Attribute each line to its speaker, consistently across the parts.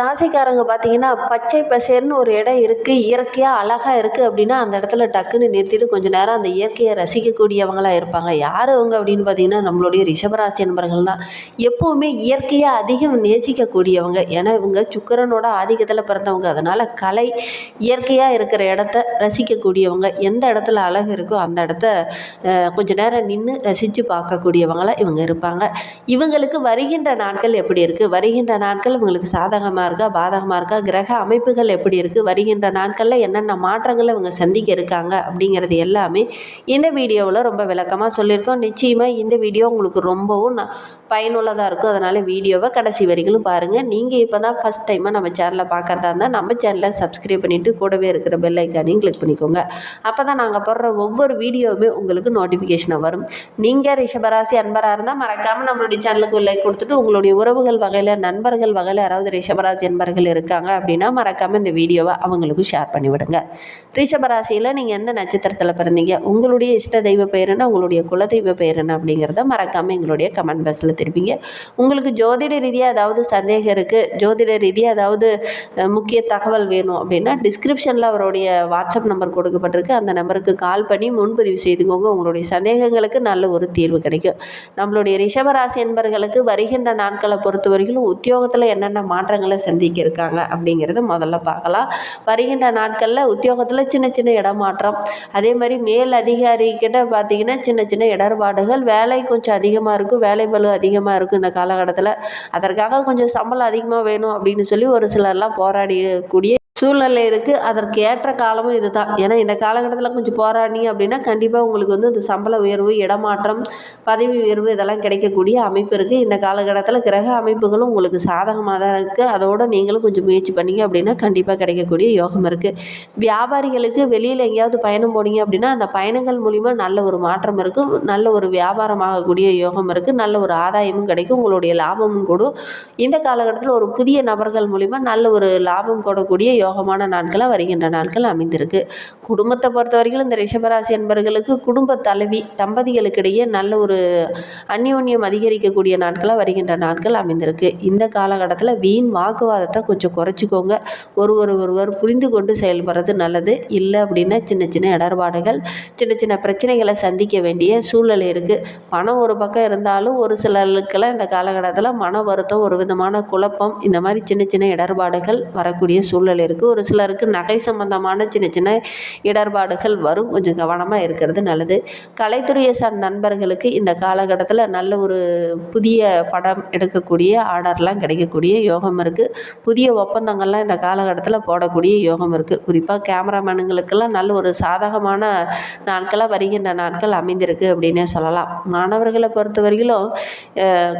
Speaker 1: ராசிக்காரங்க பார்த்தீங்கன்னா பச்சை பசேர்னு ஒரு இடம் இருக்குது இயற்கையாக அழகாக இருக்குது அப்படின்னா அந்த இடத்துல டக்குன்னு நிறுத்திட்டு கொஞ்சம் நேரம் அந்த இயற்கையை ரசிக்கக்கூடியவங்களாக இருப்பாங்க. யார் அவங்க அப்படின்னு பார்த்தீங்கன்னா நம்மளுடைய ரிஷபராசி நண்பர்கள் தான். எப்போவுமே இயற்கையாக அதிகம் நேசிக்கக்கூடியவங்க. ஏன்னா இவங்க சுக்கரனோட ஆதிக்கத்தில் பிறந்தவங்க. அதனால் கலை இயற்கையாக இருக்கிற இடத்த ரசிக்கக்கூடியவங்க. எந்த இடத்துல அழகு இருக்கோ அந்த இடத்த கொஞ்சம் கொஞ்ச நேரம் நின்று ரசித்து பார்க்கக்கூடியவங்களாக இவங்க இருப்பாங்க. இவங்களுக்கு வருகின்ற நாட்கள் எப்படி இருக்குது வருகின்ற நாட்கள் இவங்களுக்கு சாதகமாக இருக்கா பாதகமாக இருக்கா கிரக அமைப்புகள் எப்படி இருக்குது வருகின்ற நாட்களில் என்னென்ன மாற்றங்களை இவங்க சந்திக்க இருக்காங்க அப்படிங்கிறது எல்லாமே இந்த வீடியோவில் ரொம்ப விளக்கமாக சொல்லியிருக்கோம். நிச்சயமாக இந்த வீடியோ உங்களுக்கு ரொம்பவும் ந- பயனுள்ளதாக இருக்கும். அதனால் வீடியோவை கடைசி வரிகளும் பாருங்கள் நீங்கள் இப்போ தான் ஃபஸ்ட் டைமாக நம்ம சேனலை பார்க்குறதா இருந்தால் நம்ம சேனலை சப்ஸ்கிரைப் பண்ணிவிட்டு கூடவே இருக்கிற பெல் ஐக்கானையும் கிளிக் பண்ணிக்கோங்க. அப்போ தான் நாங்கள் போடுற ஒவ்வொரு வீடியோவுமே உங்களுக்கு நோட்டிஃபிகேஷனாக வரும். நீங்கள் ரிஷபராசி அன்பராக இருந்தால் மறக்காமல் நம்மளுடைய சேனலுக்கு லைக் கொடுத்துட்டு உங்களுடைய உறவுகள் வகையில் நண்பர்கள் வகையில் யாராவது ரிஷபராசி அன்பர்கள் இருக்காங்க அப்படின்னா மறக்காமல் இந்த வீடியோவை அவங்களுக்கும் ஷேர் பண்ணிவிடுங்க ரிஷபராசியில் நீங்கள் எந்த நட்சத்திரத்தில் பிறந்தீங்க? உங்களுடைய இஷ்ட தெய்வ பெயர் என்ன? உங்களுடைய குலதெய்வ பெயர் என்ன? அப்படிங்கிறத மறக்காமல் எங்களுடைய கமெண்ட் பாக்ஸில் திருப்பிங்க உங்களுக்கு ஜோதிட ரீதியாக ஏதாவது சந்தேகம் இருக்குது ஜோதிட ரீதியாக ஏதாவது முக்கிய தகவல் வேணும் அப்படின்னா டிஸ்கிரிப்ஷனில் அவருடைய வாட்ஸ்அப் நம்பர் கொடுக்கப்பட்டிருக்கு. அந்த நம்பருக்கு கால் பண்ணி முன்பதிவு செய்துக்கோங்க. உங்களுடைய சந்தேகங்களுக்கு நல்ல ஒரு தீர்வு கிடைக்கும். நம்மளுடைய ரிஷபராசி என்பர்களுக்கு வருகின்ற நாட்களை பொறுத்தவரையிலும் உத்தியோகத்தில் என்னென்ன மாற்றங்கள் சந்திக்க இருக்காங்க அப்படிங்கிறத முதல்ல பார்க்கலாம். வருகின்ற நாட்களில் உத்தியோகத்தில் சின்ன சின்ன இடமாற்றம். அதே மாதிரி மேல் அதிகாரி கிட்ட பார்த்தீங்கன்னா சின்ன சின்ன இடர்பாடுகள். வேலை கொஞ்சம் அதிகமாக இருக்கும். வேலை பளு அதிகமாக இருக்கும் இந்த காலகட்டத்தில். அதற்காக கொஞ்சம் சம்பளம் அதிகமாக வேணும் அப்படின்னு சொல்லி ஒரு சிலர்லாம் போராடியக்கூடிய சூழ்நிலை இருக்குது அதற்கு ஏற்ற காலமும் இதுதான். ஏன்னா இந்த காலகட்டத்தில் கொஞ்சம் போராடினீங்க அப்படின்னா கண்டிப்பாக உங்களுக்கு வந்து இந்த சம்பள உயர்வு இடமாற்றம் பதவி உயர்வு இதெல்லாம் கிடைக்கக்கூடிய அமைப்பு இருக்குது இந்த காலகட்டத்தில் கிரக அமைப்புகளும் உங்களுக்கு சாதகமாக தான் இருக்குது அதோட நீங்களும் கொஞ்சம் முயற்சி பண்ணீங்க அப்படின்னா கண்டிப்பாக கிடைக்கக்கூடிய யோகம் இருக்குது வியாபாரிகளுக்கு வெளியில் எங்கேயாவது பயணம் போனீங்க அப்படின்னா அந்த பயணங்கள் மூலிமா நல்ல ஒரு மாற்றம் இருக்கும். நல்ல ஒரு வியாபாரம் ஆகக்கூடிய யோகம் இருக்குது நல்ல ஒரு ஆதாயமும் கிடைக்கும். உங்களுடைய லாபமும் கூடும். இந்த காலகட்டத்தில் ஒரு புதிய நபர்கள் மூலிமா நல்ல ஒரு லாபம் கூடக்கூடிய யோகமான நாட்களாக வருகின்ற நாட்கள் அமைந்திருக்கு. குடும்பத்தை பொறுத்த வரைக்கும் இந்த ரிஷபராசி என்பவர்களுக்கு குடும்ப தலைவி தம்பதிகளுக்கிடையே நல்ல ஒரு அந்யோன்யம் அதிகரிக்கக்கூடிய நாட்களாக வருகின்ற நாட்கள் அமைந்திருக்கு. இந்த காலகட்டத்தில் வீண் வாக்குவாதத்தை கொஞ்சம் குறைச்சிக்கோங்க. ஒருவர் ஒருவர் புரிந்து கொண்டு செயல்படுறது நல்லது. இல்லை அப்படின்னா சின்ன சின்ன இடர்பாடுகள் சின்ன சின்ன பிரச்சனைகளை சந்திக்க வேண்டிய சூழ்நிலை இருக்குது பணம் ஒரு பக்கம் இருந்தாலும் ஒரு சிலருக்கெல்லாம் இந்த காலகட்டத்தில் மன வருத்தம் ஒரு விதமான குழப்பம் இந்த மாதிரி சின்ன சின்ன இடர்பாடுகள் வரக்கூடிய சூழல் இருக்குது ஒரு சிலருக்கு நகை சம்பந்தமான சின்ன சின்ன இடர்பாடுகள் வரும். கொஞ்சம் கவனமாக இருக்கிறது நல்லது. கலைத்துறையை சார்ந்த நண்பர்களுக்கு இந்த காலகட்டத்தில் நல்ல ஒரு புதிய படம் எடுக்கக்கூடிய ஆர்டர்லாம் கிடைக்கக்கூடிய யோகம் இருக்குது புதிய ஒப்பந்தங்கள்லாம் இந்த காலகட்டத்தில் போடக்கூடிய யோகம் இருக்குது குறிப்பாக கேமராமேனுங்களுக்கெல்லாம் நல்ல ஒரு சாதகமான நாட்களாக வருகின்ற நாட்கள் அமைந்திருக்கு அப்படின்னே சொல்லலாம். மாணவர்களை பொறுத்த வரையிலும்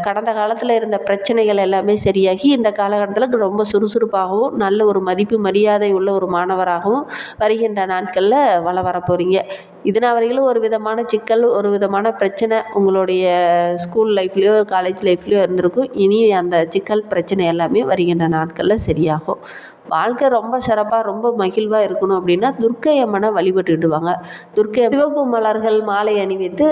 Speaker 1: கடந்த காலத்தில் இருந்த பிரச்சனைகள் எல்லாமே சரியாகி இந்த காலகட்டத்தில் ரொம்ப சுறுசுறுப்பாகவும் நல்ல ஒரு மதிப்பு மரியாதை உள்ள ஒரு மாணவராகவும் வருகின்ற நாட்களில் வள வர போகிறீங்க இதனால் வரையிலும் ஒரு விதமான சிக்கல் ஒரு விதமான பிரச்சனை உங்களுடைய ஸ்கூல் லைஃப்லேயோ காலேஜ் லைஃப்லேயோ இருந்திருக்கும். இனி அந்த சிக்கல் பிரச்சனை எல்லாமே வருகின்ற நாட்களில் சரியாகும். வாழ்க்கை ரொம்ப சிறப்பாக ரொம்ப மகிழ்வாக இருக்கணும் அப்படின்னா துர்க்கை அம்மனை வழிபட்டுடுவாங்க துர்க்கை சிவப்பு மலர்கள் மாலை அணிவித்து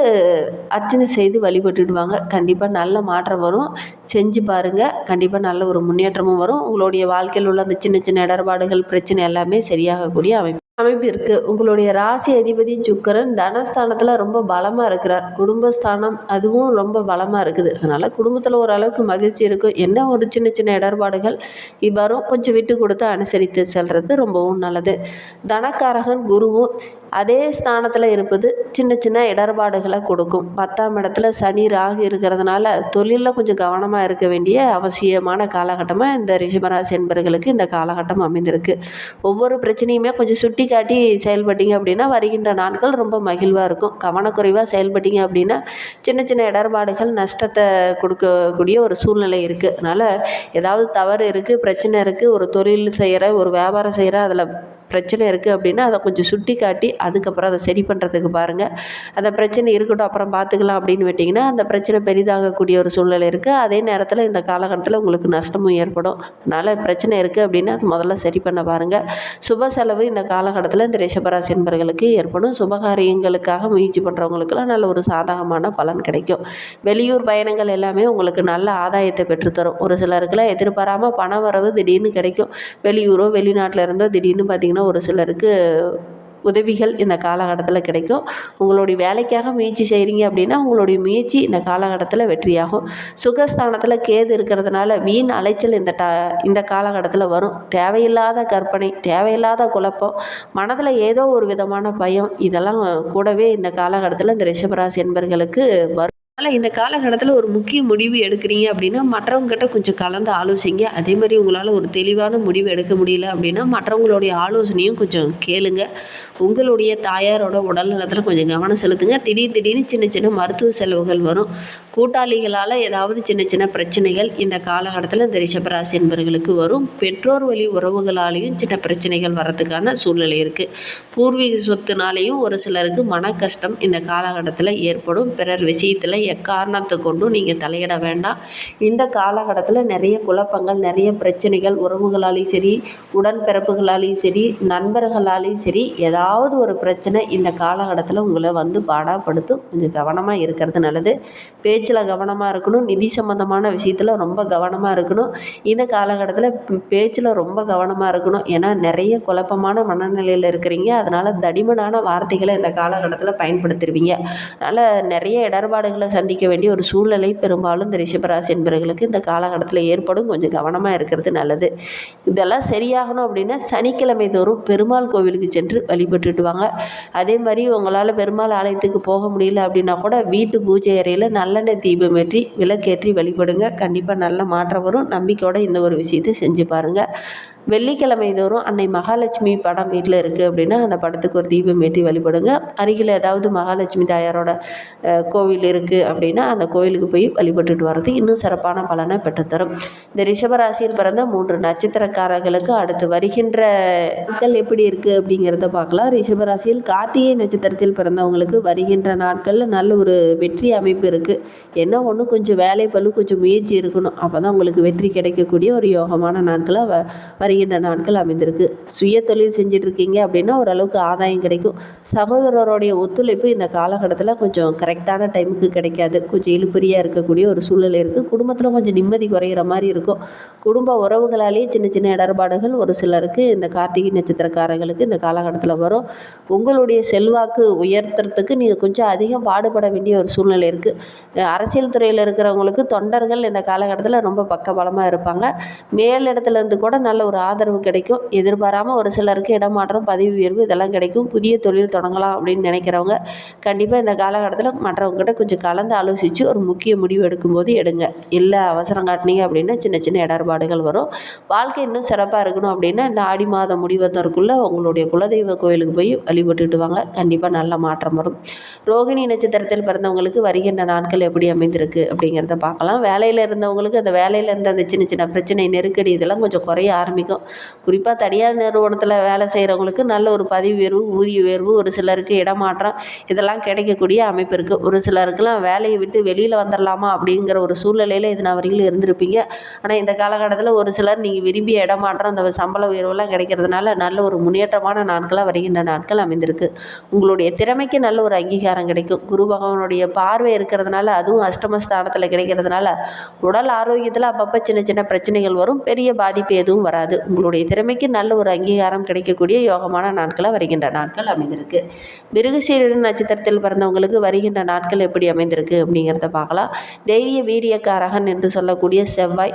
Speaker 1: அர்ச்சனை செய்து வழிபட்டுடுவாங்க கண்டிப்பாக நல்ல மாற்றம் வரும். செஞ்சு பாருங்கள் கண்டிப்பாக நல்ல ஒரு முன்னேற்றமும் வரும். உங்களுடைய வாழ்க்கையில் உள்ள அந்த சின்ன சின்ன இடர்பாடுகள் பிரச்சனை எல்லாமே சரியாகக்கூடிய அமைப்பு. அமைப்பு இருக்குது உங்களுடைய ராசி அதிபதி சுக்கரன் தனஸ்தானத்தில் ரொம்ப பலமாக இருக்கிறார். குடும்பஸ்தானம் அதுவும் ரொம்ப பலமாக இருக்குது. அதனால் குடும்பத்தில் ஓரளவுக்கு மகிழ்ச்சி இருக்கும். என்ன ஒரு சின்ன சின்ன இடர்பாடுகள் இவ்வாறும் கொஞ்சம் விட்டு கொடுத்து அனுசரித்து செல்வது ரொம்பவும் நல்லது. தனக்காரகன் குருவும் அதே ஸ்தானத்தில் இருப்பது சின்ன சின்ன இடர்பாடுகளை கொடுக்கும். பத்தாம் இடத்துல சனி ராகு இருக்கிறதுனால தொழிலில் கொஞ்சம் கவனமாக இருக்க வேண்டிய அவசியமான காலகட்டமாக இந்த ரிஷபராசி என்பர்களுக்கு இந்த காலகட்டம் அமைந்திருக்கு. ஒவ்வொரு பிரச்சனையுமே கொஞ்சம் சுட்டி காட்டி செயல்பட்டீங்க அப்படின்னா வருகின்ற நாட்கள் ரொம்ப மகிழ்வாக இருக்கும். கவனக்குறைவாக செயல்பட்டீங்க அப்படின்னா சின்ன சின்ன இடர்பாடுகள் நஷ்டத்தை கொடுக்கக்கூடிய ஒரு சூழ்நிலை இருக்குது அதனால் ஏதாவது தவறு இருக்குது பிரச்சனை இருக்குது ஒரு தொழில் செய்கிற ஒரு வியாபாரம் செய்கிற அதில் பிரச்சனை இருக்குது அப்படின்னா அதை கொஞ்சம் சுட்டி காட்டி அதுக்கப்புறம் அதை சரி பண்ணுறதுக்கு பாருங்கள் அந்த பிரச்சனை இருக்கட்டும் அப்புறம் பார்த்துக்கலாம் அப்படின்னு விட்டிங்கன்னா அந்த பிரச்சனை பெரிதாகக்கூடிய ஒரு சூழ்நிலை இருக்குது அதே நேரத்தில் இந்த காலகட்டத்தில் உங்களுக்கு நஷ்டமும் ஏற்படும். அதனால் பிரச்சனை இருக்குது அப்படின்னா அது முதல்ல சரி பண்ண பாருங்கள் சுப செலவு இந்த காலகட்டத்தில் இந்த ரிஷபராசி என்பர்களுக்கு ஏற்படும். சுபகாரியங்களுக்காக முயற்சி பண்ணுறவங்களுக்கெல்லாம் நல்ல ஒரு சாதகமான பலன் கிடைக்கும். வெளியூர் பயணங்கள் எல்லாமே உங்களுக்கு நல்ல ஆதாயத்தை பெற்றுத்தரும். ஒரு சிலருக்குலாம் எதிர்பாராமல் பண வரவு திடீர்னு கிடைக்கும். வெளியூரோ வெளிநாட்டில் இருந்தோ திடீர்னு பார்த்திங்கன்னா ஒரு சிலருக்கு உதவிகள் இந்த காலகட்டத்தில் கிடைக்கும். உங்களுடைய வேலைக்காக முயற்சி செய்கிறீங்க அப்படின்னா உங்களுடைய முயற்சி இந்த காலகட்டத்தில் வெற்றியாகும். சுகஸ்தானத்தில் கேது இருக்கிறதுனால வீண் அலைச்சல் இந்த ட இந்த காலகட்டத்தில் வரும். தேவையில்லாத கற்பனை தேவையில்லாத குழப்பம் மனதில் ஏதோ ஒரு விதமான பயம் இதெல்லாம் கூடவே இந்த காலகட்டத்தில் இந்த ரிஷபராசி என்பர்களுக்கு வரும். அதனால் இந்த காலகட்டத்தில் ஒரு முக்கிய முடிவு எடுக்கிறீங்க அப்படின்னா மற்றவங்ககிட்ட கொஞ்சம் கலந்து ஆலோசிங்க. அதே மாதிரி உங்களால் ஒரு தெளிவான முடிவு எடுக்க முடியல அப்படின்னா மற்றவங்களுடைய ஆலோசனையும் கொஞ்சம் கேளுங்க. உங்களுடைய தாயாரோட உடல் நலத்தில் கொஞ்சம் கவனம் செலுத்துங்க. திடீர் திடீர்னு சின்ன சின்ன மருத்துவ செலவுகள் வரும். கூட்டாளிகளால் ஏதாவது சின்ன சின்ன பிரச்சனைகள் இந்த காலகட்டத்தில் இந்த ரிஷபராசி என்பவர்களுக்கு வரும். பெற்றோர் வழி உறவுகளாலேயும் சின்ன பிரச்சனைகள் வரதுக்கான சூழ்நிலை இருக்குது பூர்வீக சொத்துனாலேயும் ஒரு சிலருக்கு மன கஷ்டம் இந்த காலகட்டத்தில் ஏற்படும். பிறர் விஷயத்தில் எக்காரணத்தை கொண்டும் நீங்கள் தலையிட வேண்டாம். இந்த காலகட்டத்தில் நிறைய குழப்பங்கள் நிறைய பிரச்சனைகள் உறவுகளாலேயும் சரி உடன்பிறப்புகளாலேயும் சரி நண்பர்களாலேயும் சரி ஏதாவது ஒரு பிரச்சனை இந்த காலகட்டத்தில் உங்களை வந்து பாடாப்படுத்தும். கொஞ்சம் கவனமாக இருக்கிறது நல்லது. பேச்சில் கவனமாக இருக்கணும். நிதி சம்மந்தமான விஷயத்தில் ரொம்ப கவனமாக இருக்கணும். இந்த காலகட்டத்தில் பேச்சில் ரொம்ப கவனமாக இருக்கணும். ஏன்னா நிறைய குழப்பமான மனநிலையில் இருக்கிறீங்க. அதனால் தடிமனான வார்த்தைகளை இந்த காலகட்டத்தில் பயன்படுத்திடுவீங்க அதனால் நிறைய இடர்பாடுகளை சந்திக்க வேண்டிய ஒரு சூழ்நிலை. பெரும்பாலும் இந்த ரிஷபராசி என்பவர்களுக்கு இந்த காலகட்டத்தில் ஏற்படும் கொஞ்சம் கவனமாக இருக்கிறது நல்லது. இதெல்லாம் சரியாகணும் அப்படின்னா சனிக்கிழமை தோறும் பெருமாள் கோவிலுக்கு சென்று வழிபட்டுட்டு வாங்க. அதே மாதிரி உங்களால் பெருமாள் ஆலயத்துக்கு போக முடியல அப்படின்னா கூட வீட்டு பூஜை அறையில் நல்லெண்ணெய் தீபம் ஏற்றி விளக்கேற்றி வழிபடுங்க. கண்டிப்பாக நல்ல மாற்றம் வரும். நம்பிக்கையோடு இந்த ஒரு விஷயத்தை செஞ்சு பாருங்கள் வெள்ளிக்கிழமை தோறும் அன்னை மகாலட்சுமி படம் வீட்டில் இருக்குது அப்படின்னா அந்த படத்துக்கு ஒரு தீபம் ஏற்றி வழிபடுங்க. அருகில் ஏதாவது மகாலட்சுமி தாயாரோட கோவில் இருக்குது அப்படின்னா அந்த கோவிலுக்கு போய் வழிபட்டுட்டு வர்றது இன்னும் சிறப்பான பலனை பெற்றுத்தரும். இந்த ரிஷபராசியில் பிறந்த மூன்று நட்சத்திரக்காரர்களுக்கு அடுத்து வருகின்ற நாட்கள் எப்படி இருக்குது அப்படிங்கிறத பார்க்கலாம். ரிஷபராசியில் கார்த்திகை நட்சத்திரத்தில் பிறந்தவங்களுக்கு வருகின்ற நாட்களில் நல்ல ஒரு வெற்றி அமைப்பு இருக்குது என்ன ஒன்று கொஞ்சம் வேலை பழு கொஞ்சம் முயற்சி இருக்கணும். அப்போ தான் உங்களுக்கு வெற்றி கிடைக்கக்கூடிய ஒரு யோகமான நாட்களை வருகின்ற நாட்கள் அமைந்திருக்கு. சுய தொழில் செஞ்சுட்டு இருக்கீங்க அப்படின்னா ஓரளவுக்கு ஆதாயம் கிடைக்கும். சகோதரருடைய ஒத்துழைப்பு இந்த காலகட்டத்தில் கொஞ்சம் கரெக்டான டைமுக்கு கிடைக்காது. கொஞ்சம் இழுப்பறியாக இருக்கக்கூடிய ஒரு சூழ்நிலை இருக்குது குடும்பத்தில் கொஞ்சம் நிம்மதி குறையிற மாதிரி இருக்கும். குடும்ப உறவுகளாலேயே சின்ன சின்ன இடர்பாடுகள் ஒரு சிலருக்கு இந்த கார்த்திகை நட்சத்திரக்காரர்களுக்கு இந்த காலகட்டத்தில் வரும். உங்களுடைய செல்வாக்கு உயர்த்துறதுக்கு நீங்கள் கொஞ்சம் அதிகம் பாடுபட வேண்டிய ஒரு சூழ்நிலை இருக்குது அரசியல் துறையில் இருக்கிறவங்களுக்கு தொண்டர்கள் இந்த காலகட்டத்தில் ரொம்ப பக்கபலமாக இருப்பாங்க. மேல் இடத்துலேருந்து கூட நல்ல ஒரு ஆதரவு கிடைக்கும். எதிர்பாராமல் ஒரு சிலருக்கு இடமாற்றம் பதவி உயர்வு இதெல்லாம் கிடைக்கும். புதிய தொழில் தொடங்கலாம் அப்படின்னு நினைக்கிறவங்க கண்டிப்பாக இந்த காலகட்டத்தில் மற்றவங்ககிட்ட கொஞ்சம் கலந்து ஆலோசித்து ஒரு முக்கிய முடிவு எடுக்கும்போது எடுங்க. இல்லை அவசரம் காட்டினீங்க அப்படின்னா சின்ன சின்ன இடர்பாடுகள் வரும். வாழ்க்கை இன்னும் சிறப்பாக இருக்கணும் அப்படின்னா இந்த ஆடி மாதம் முடிவதற்குள்ளே உங்களுடைய குலதெய்வ கோயிலுக்கு போய் வழிபட்டுட்டு வாங்க. கண்டிப்பாக நல்ல மாற்றம் வரும். ரோகிணி நட்சத்திரத்தில் பிறந்தவங்களுக்கு வருகின்ற நாட்கள் எப்படி அமைந்திருக்கு அப்படிங்கிறத பார்க்கலாம். வேலையில் இருந்தவங்களுக்கு அந்த வேலையில் இருந்த அந்த சின்ன சின்ன பிரச்சனை நெருக்கடி இதெல்லாம் கொஞ்சம் குறைய ஆரம்பிக்கும். குறிப்பாக தனியார் நிறுவனத்தில் வேலை செய்கிறவங்களுக்கு நல்ல ஒரு பதவி உயர்வு ஊதிய உயர்வு ஒரு சிலருக்கு இடமாற்றம் இதெல்லாம் கிடைக்கக்கூடிய அமைப்பு இருக்குது ஒரு சிலருக்கெல்லாம் வேலையை விட்டு வெளியில் வந்துடலாமா அப்படிங்கிற ஒரு சூழ்நிலையில் இது நான் வரையிலும் இருந்திருப்பீங்க. ஆனால் இந்த காலகட்டத்தில் ஒரு சிலர் நீங்கள் விரும்பிய இடமாற்றம் அந்த சம்பள உயர்வெல்லாம் கிடைக்கிறதுனால நல்ல ஒரு முன்னேற்றமான நாட்களாக வருகின்ற நாட்கள் அமைந்திருக்கு. உங்களுடைய திறமைக்கு நல்ல ஒரு அங்கீகாரம் கிடைக்கும். குரு பகவானுடைய பார்வை இருக்கிறதுனால அதுவும் அஷ்டமஸ்தானத்தில் கிடைக்கிறதுனால உடல் ஆரோக்கியத்தில் அப்பப்போ சின்ன சின்ன பிரச்சனைகள் வரும். பெரிய பாதிப்பு எதுவும் வராது. உங்களுடைய திறமைக்கு நல்ல ஒரு அங்கீகாரம் கிடைக்கக்கூடிய யோகமான நாட்களாக வருகின்ற நாட்கள் அமைந்திருக்கு. மிருகசீரன் நட்சத்திரத்தில் பிறந்தவங்களுக்கு வருகின்ற நாட்கள் எப்படி அமைந்திருக்கு அப்படிங்கிறத பார்க்கலாம். தைரிய வீரியக்காரகன் என்று சொல்லக்கூடிய செவ்வாய்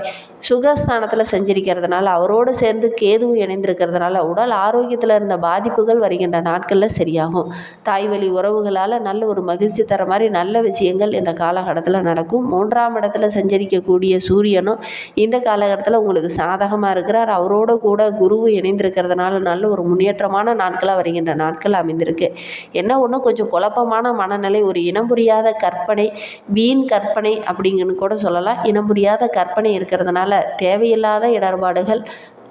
Speaker 1: சுகஸ்தானத்தில் செஞ்சிருக்கிறதுனால அவரோடு சேர்ந்து கேதுவும் இணைந்திருக்கிறதுனால உடல் ஆரோக்கியத்தில் இருந்த பாதிப்புகள் வருகின்ற நாட்களில் சரியாகும். தாய் வழி உறவுகளால் நல்ல ஒரு மகிழ்ச்சி தர மாதிரி நல்ல விஷயங்கள் இந்த காலகட்டத்தில் நடக்கும். மூன்றாம் இடத்துல சஞ்சரிக்கக்கூடிய சூரியனும் இந்த காலகட்டத்தில் உங்களுக்கு சாதகமாக இருக்கிறார். அவரோட கூட குருவும் இணைந்திருக்கிறதுனால நல்ல ஒரு முன்னேற்றமான நாட்களாக வருகின்ற நாட்கள் அமைந்திருக்கு. என்ன ஒன்று கொஞ்சம் குழப்பமான மனநிலை ஒரு இனம் புரியாத கற்பனை வீண் கற்பனை அப்படிங்கன்னு கூட சொல்லலாம். இனம் புரியாத கற்பனை இருக்கிறதுனால தேவையில்லாத இடர்பாடுகள்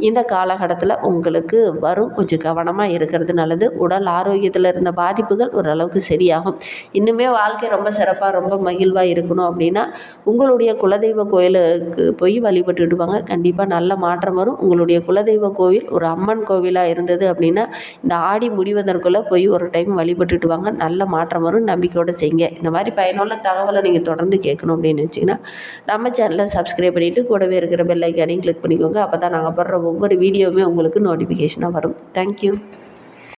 Speaker 1: இந்த காலகட்டத்தில் உங்களுக்கு வரும். கொஞ்சம் கவனமாக இருக்கிறது நல்லது. உடல் ஆரோக்கியத்தில் இருந்த பாதிப்புகள் ஓரளவுக்கு சரியாகும். இன்னுமே வாழ்க்கை ரொம்ப சிறப்பாக ரொம்ப மகிழ்வாக இருக்கணும் அப்படின்னா உங்களுடைய குலதெய்வ கோயிலுக்கு போய் வழிபட்டுட்டு வாங்க கண்டிப்பாக நல்ல மாற்றம் வரும். உங்களுடைய குலதெய்வ கோவில் ஒரு அம்மன் கோவிலாக இருந்தது அப்படின்னா இந்த ஆடி முடிவதற்குள்ளே போய் ஒரு டைம் வழிபட்டுட்டு வாங்க நல்ல மாற்றம் வரும். நம்பிக்கையோடு செய்யுங்க. இந்த மாதிரி பயனுள்ள தகவலை நீங்கள் தொடர்ந்து கேட்கணும் அப்படின்னு வச்சிங்கன்னா நம்ம சேனலை சப்ஸ்கிரைப் பண்ணிவிட்டு கூடவே இருக்கிற பெல்லைக்கானையும் கிளிக் பண்ணிக்கோங்க. அப்போ தான் நாங்கள் போடுற ஒவ்வொரு வீடியோவுமே உங்களுக்கு நோட்டிஃபிகேஷனாக வரும். தேங்க்யூ